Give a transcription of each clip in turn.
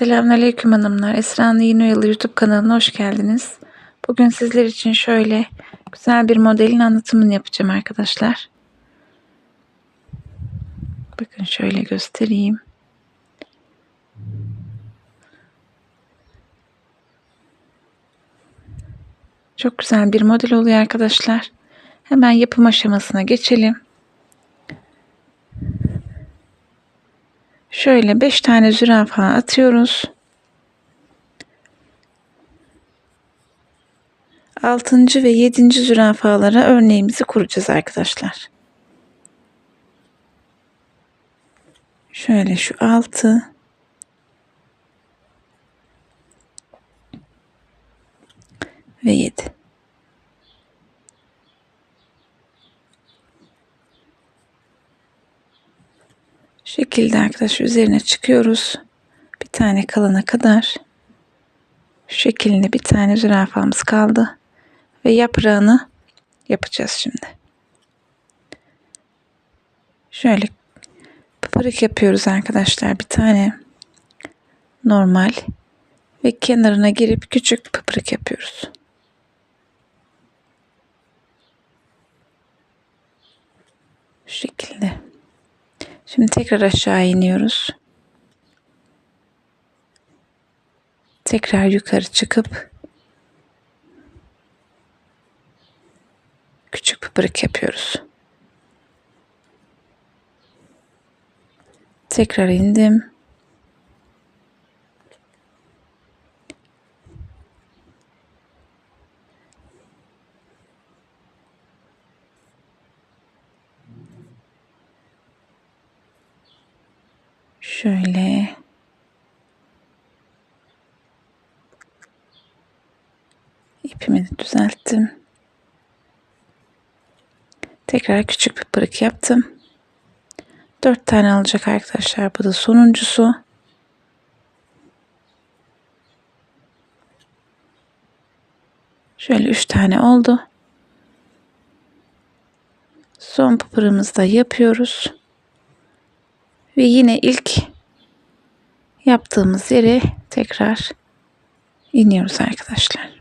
Selamünaleyküm hanımlar. Esra'nın Yeni Oyalı YouTube kanalına hoş geldiniz. Bugün sizler için şöyle güzel bir modelin anlatımını yapacağım arkadaşlar. Bakın şöyle göstereyim. Çok güzel bir model oluyor arkadaşlar. Hemen yapım aşamasına geçelim. Şöyle 5 tane zürafa atıyoruz. 6. ve 7. zürafalara örneğimizi kuracağız arkadaşlar. Şöyle şu 6 ve 7. şekilde arkadaşlar üzerine çıkıyoruz. Bir tane kalana kadar şu şekilde bir tane zürafamız kaldı. Ve yaprağını yapacağız şimdi. Şöyle pıpırık yapıyoruz arkadaşlar. Bir tane normal ve kenarına girip küçük pıpırık yapıyoruz. Şu şekilde. Şimdi tekrar aşağı iniyoruz. Tekrar yukarı çıkıp küçük pıpırık yapıyoruz. Tekrar indim. Şöyle. ipimi düzelttim. Tekrar küçük bir pırık yaptım. Dört tane alacak arkadaşlar. Bu da sonuncusu. Şöyle üç tane oldu. Son pıpırımızı da yapıyoruz. Ve yine ilk yaptığımız yere tekrar iniyoruz arkadaşlar.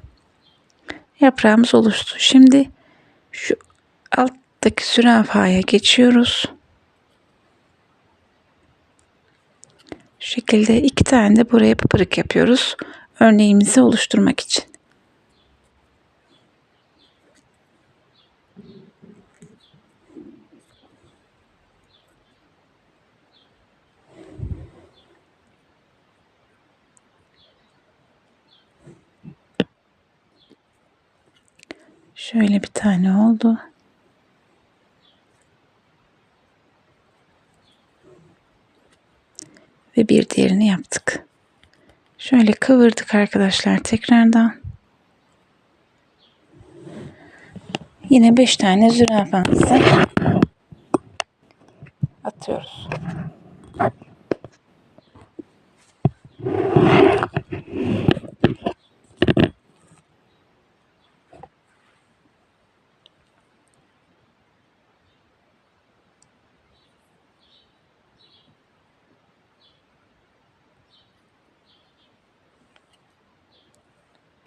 Yaprağımız oluştu. Şimdi şu alttaki zürafaya geçiyoruz. Şu şekilde iki tane de buraya pıpırık yapıyoruz. Örneğimizi oluşturmak için. Şöyle bir tane oldu. Ve bir diğerini yaptık. Şöyle kıvırdık arkadaşlar tekrardan. Yine 5 tane zürafamızı atıyoruz.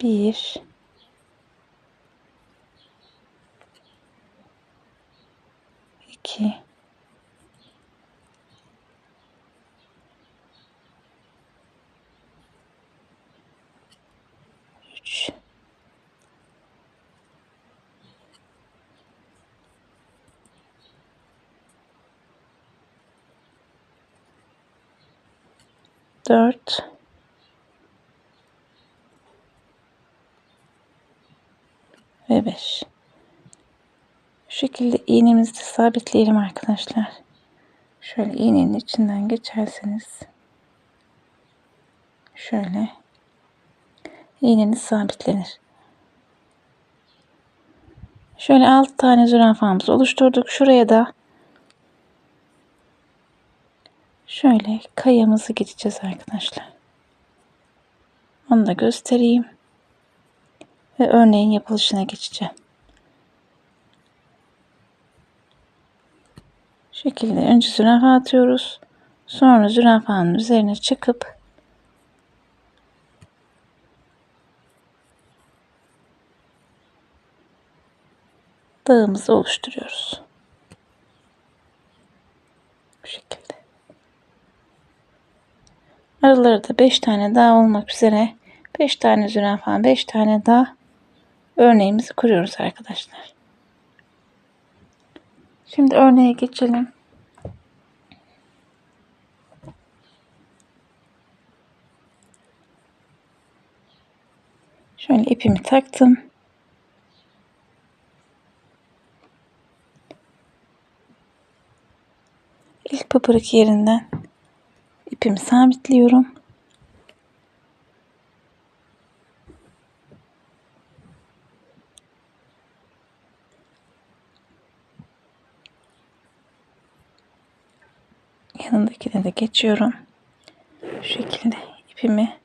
Bir. iki, Üç. Dört. ve 5. Şu şekilde iğnemizi sabitleyelim arkadaşlar. Şöyle iğnenin içinden geçerseniz şöyle iğneniz sabitlenir. Şöyle 6 tane zürafamızı oluşturduk. Şuraya da şöyle kayamızı gideceğiz arkadaşlar. Onu da göstereyim ve örneğin yapılışına geçeceğim. şekilde önce zürafa atıyoruz. Sonra zürafanın üzerine çıkıp dağımızı oluşturuyoruz. Bu şekilde. Araları da 5 tane daha olmak üzere 5 tane zürafa, 5 tane daha örneğimizi kuruyoruz arkadaşlar. Şimdi örneğe geçelim. Şöyle ipimi taktım. İlk pıpırık yerinden ipimi sabitliyorum. geçiyorum. Şu şekilde ipimi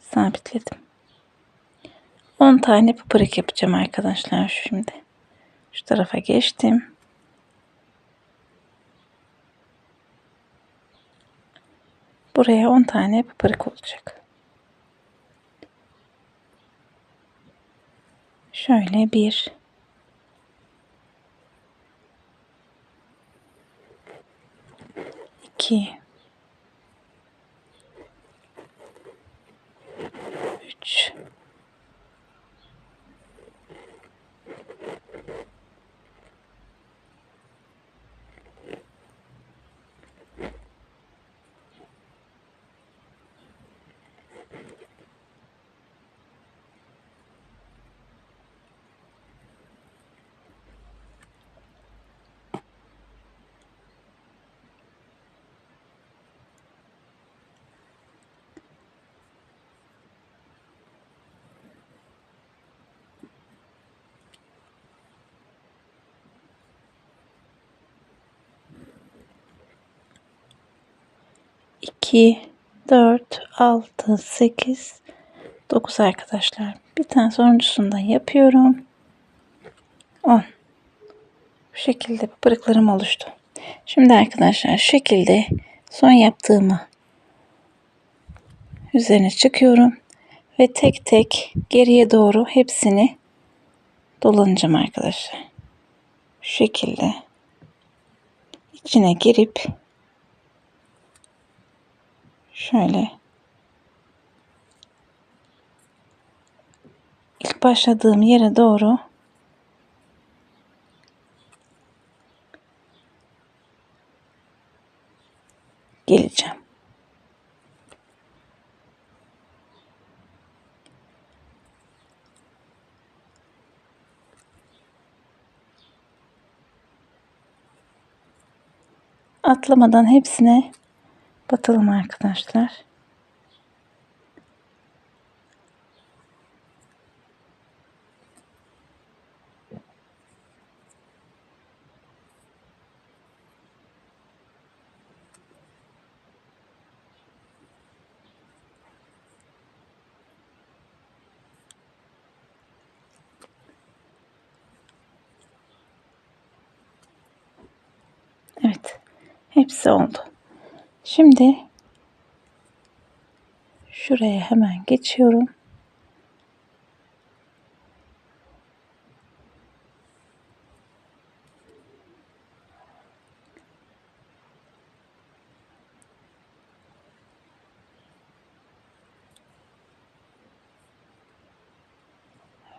sabitledim. 10 tane pıpırık yapacağım arkadaşlar şimdi. Şu tarafa geçtim. Buraya 10 tane pıpırık olacak. Şöyle 1 aqui. 2, 4, 6, 8, 9 arkadaşlar. Bir tane sonuncusundan yapıyorum. 10. Bu şekilde pırıklarım oluştu. Şimdi arkadaşlar şekilde son yaptığımı üzerine çıkıyorum ve tek tek geriye doğru hepsini dolanacağım arkadaşlar. Şu şekilde içine girip şöyle ilk başladığım yere doğru geleceğim. Atlamadan hepsine batalım arkadaşlar. Evet. Hepsi oldu. Şimdi şuraya hemen geçiyorum.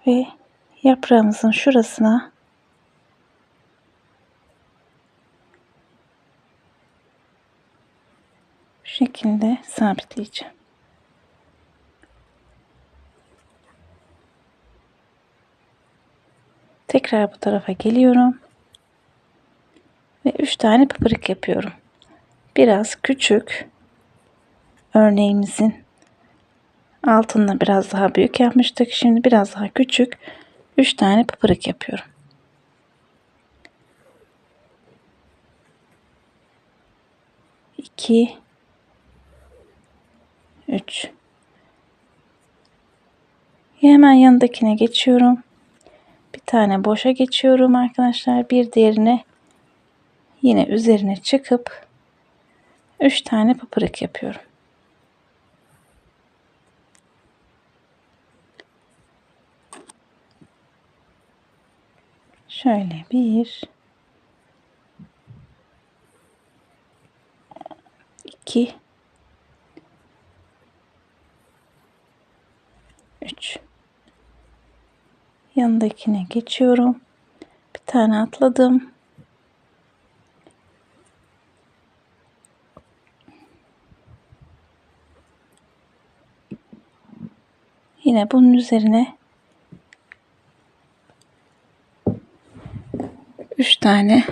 Ve yaprağımızın şurasına şekilde sabitleyeceğim. Tekrar bu tarafa geliyorum. Ve 3 tane pıpırık yapıyorum. Biraz küçük. Örneğimizin altında biraz daha büyük yapmıştık. Şimdi biraz daha küçük. 3 tane pıpırık yapıyorum. 2 3 Hemen yanındakine geçiyorum. Bir tane boşa geçiyorum arkadaşlar. Bir diğerine yine üzerine çıkıp 3 tane pıpırık yapıyorum. Şöyle bir, iki, üç yanındakine geçiyorum. Bir tane atladım. Yine bunun üzerine 3 tane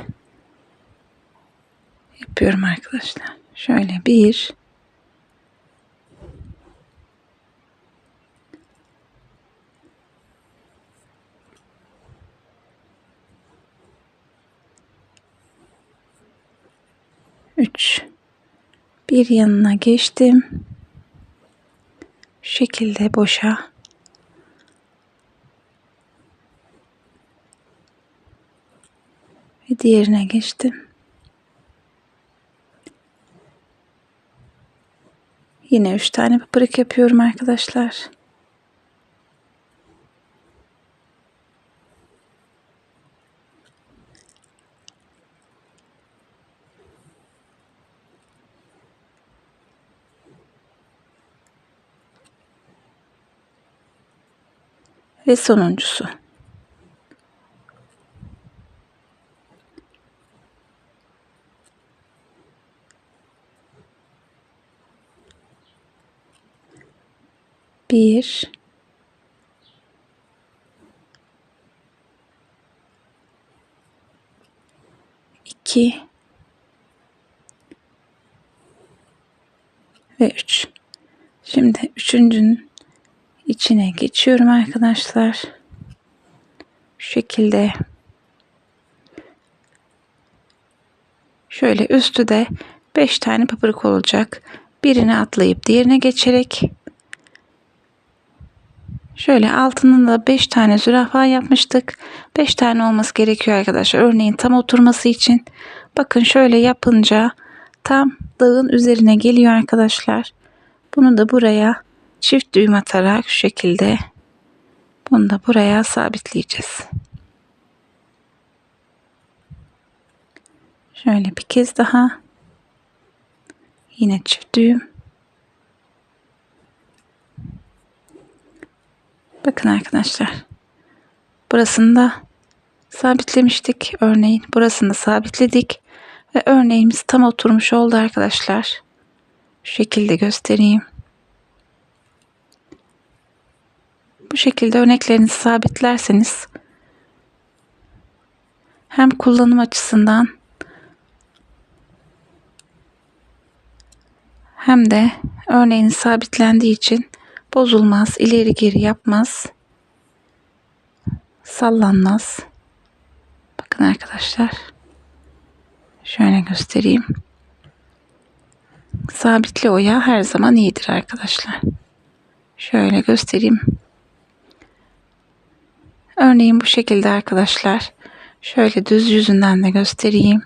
yapıyorum arkadaşlar. Şöyle 1 bir yanına geçtim. Şu şekilde boşa ve diğerine geçtim. Yine üç tane pırık yapıyorum arkadaşlar. Ve sonuncusu. Bir, iki ve üç. Şimdi üçüncünün içine geçiyorum arkadaşlar. Şu şekilde şöyle üstü de 5 tane papırık olacak. Birini atlayıp diğerine geçerek Şöyle altının da 5 tane zürafa yapmıştık. 5 tane olması gerekiyor arkadaşlar. Örneğin tam oturması için. Bakın şöyle yapınca tam dağın üzerine geliyor arkadaşlar. Bunu da buraya çift düğüm atarak şu şekilde bunu da buraya sabitleyeceğiz. Şöyle bir kez daha yine çift düğüm Bakın arkadaşlar. Burasını da sabitlemiştik. Örneğin burasını da sabitledik. Ve örneğimiz tam oturmuş oldu arkadaşlar. Şu şekilde göstereyim. Bu şekilde örneklerinizi sabitlerseniz hem kullanım açısından hem de örneğin sabitlendiği için bozulmaz, ileri geri yapmaz, sallanmaz. Bakın arkadaşlar. Şöyle göstereyim. Sabitli oya her zaman iyidir arkadaşlar. Şöyle göstereyim. Örneğin bu şekilde arkadaşlar. Şöyle düz yüzünden de göstereyim.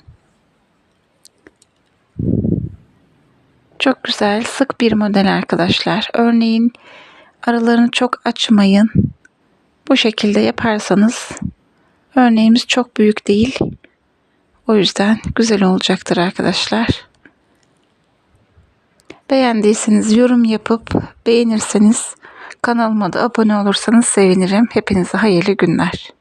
Çok güzel, sık bir model arkadaşlar. Örneğin aralarını çok açmayın. Bu şekilde yaparsanız örneğimiz çok büyük değil. O yüzden güzel olacaktır arkadaşlar. Beğendiyseniz yorum yapıp beğenirseniz kanalıma da abone olursanız sevinirim. Hepinize hayırlı günler.